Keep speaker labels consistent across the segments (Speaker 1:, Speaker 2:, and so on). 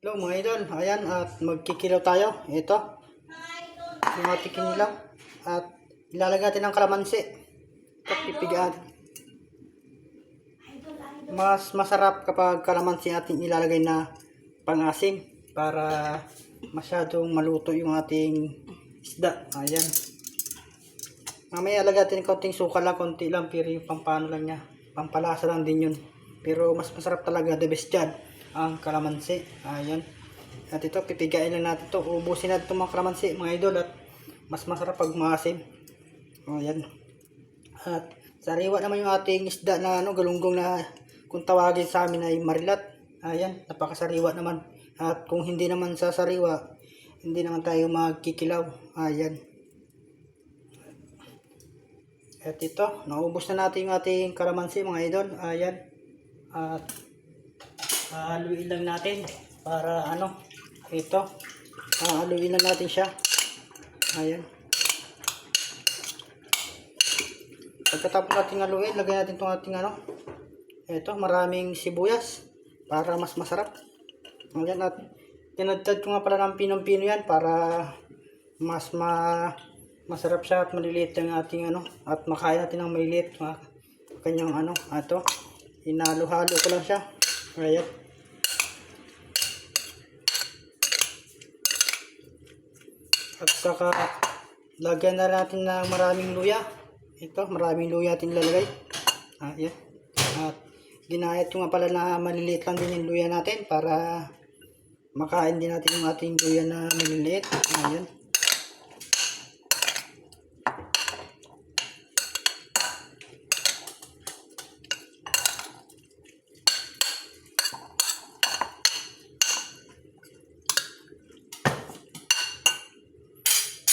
Speaker 1: Hello mga idol, ayan at magkikilaw tayo. Ito, yung ating kinilaw. At ilalagay natin ng kalamansi. Ito, pipigaan. Mas masarap kapag kalamansi ating ilalagay na pangasim para masyadong maluto yung ating isda. Ayan. Mamaya lagyan natin ng konting suka lang, konti lang, pero yung pampano lang niya. Pampalasa lang din yun. Pero mas masarap talaga, the best dyan, ang kalamansi. Ayan. At ito, pipigain lang natin to Ubusin natin itong mga kalamansi, mga idol. At mas masarap pag maasim. Ayan. At sariwa naman yung ating isda na ano, galunggong na kung tawagin sa amin ay marilat. Ayan, napakasariwa naman. At kung hindi naman sa sariwa, hindi naman tayo magkikilaw. Ayan. At ito, naubos na natin yung ating kalamansi mga idol. Ayan. At haluin lang natin para ano, ito. Haluin lang natin siya. Ayan. Pagkatapos natin haluin, lagyan natin itong ating ano. Ito, maraming sibuyas para mas masarap. Ayan at tinadtad ko nga pala ng pinong-pino yan para mas ma masarap siya at maliliit ang ating ano at makain natin ng maliliit mga kanyang ano ato hinalo-halo ko lang siya ayan at saka lagyan na natin ng maraming luya. Ito maraming luya ating lalagay. Ayan at ginayat ko nga pala na maliliit lang din yung luya natin para makain din natin yung ating luya na maliliit. Ayan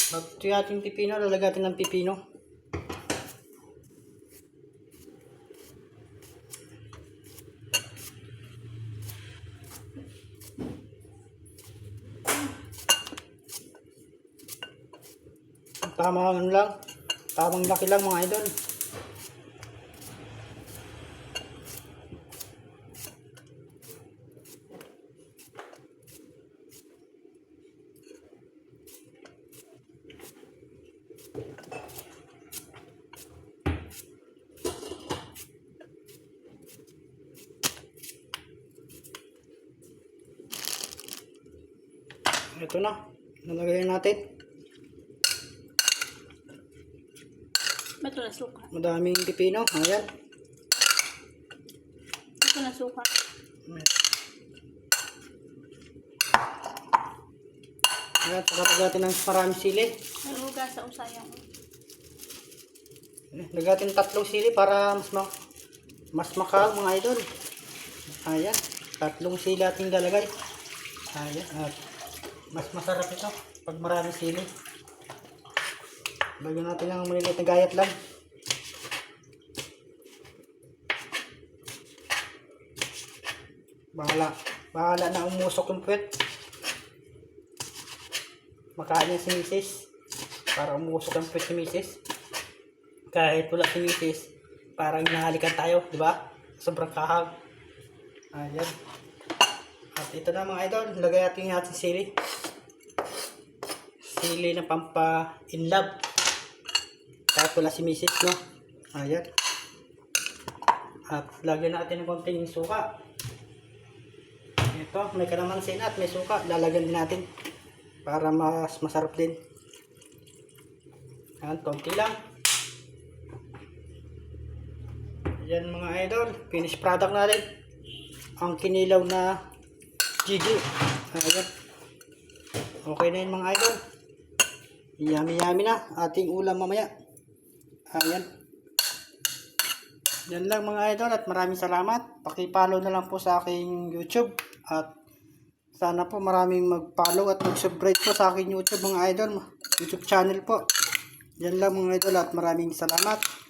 Speaker 1: At ito yung ating pipino, lalagyan natin ng pipino. Tamang ano lang, tamang laki lang mga idol. Ito na, nalagay natin.
Speaker 2: Ito na suka.
Speaker 1: Madaming pipino, ayan.
Speaker 2: Ito na suka.
Speaker 1: Ayan, saka natin ng maraming sili.
Speaker 2: May hugas sa usayang.
Speaker 1: Lagatin tatlong sili para mas ma mas makal mga idol. Ayan, tatlong sili ating lalagay. Ayan, at mas masarap ito pag maraming sili. Lagyan natin ng maliliit na gayat lang. Bahala, bahala na umusok yung puwet. Makain niya si Mrs. Para umusok ang puwet ni Mrs kahit wala si Mrs. parang nahalikan tayo, di ba? Sobrang kahag. Ayan. At ito na mga idol, lagay natin yung ating sili. Sili na pampa in love. Kahit wala si Mrs. no? Ayan. At lagyan natin ng konting suka. Ito, may kalamansin at may suka. Lalagyan din natin para mas masarap din. Ayan, konti lang. Yan mga idol, finished product natin. Ang kinilaw na Gigi. Ayan. Okay na yun mga idol. Yummy yummy na ating ulam mamaya. Ayan. Yan lang mga idol at maraming salamat. Paki-follow na lang po sa aking YouTube at sana po maraming mag-follow at mag-subscribe po sa aking YouTube mga idol. YouTube channel po. Yan lang mga idol at maraming salamat.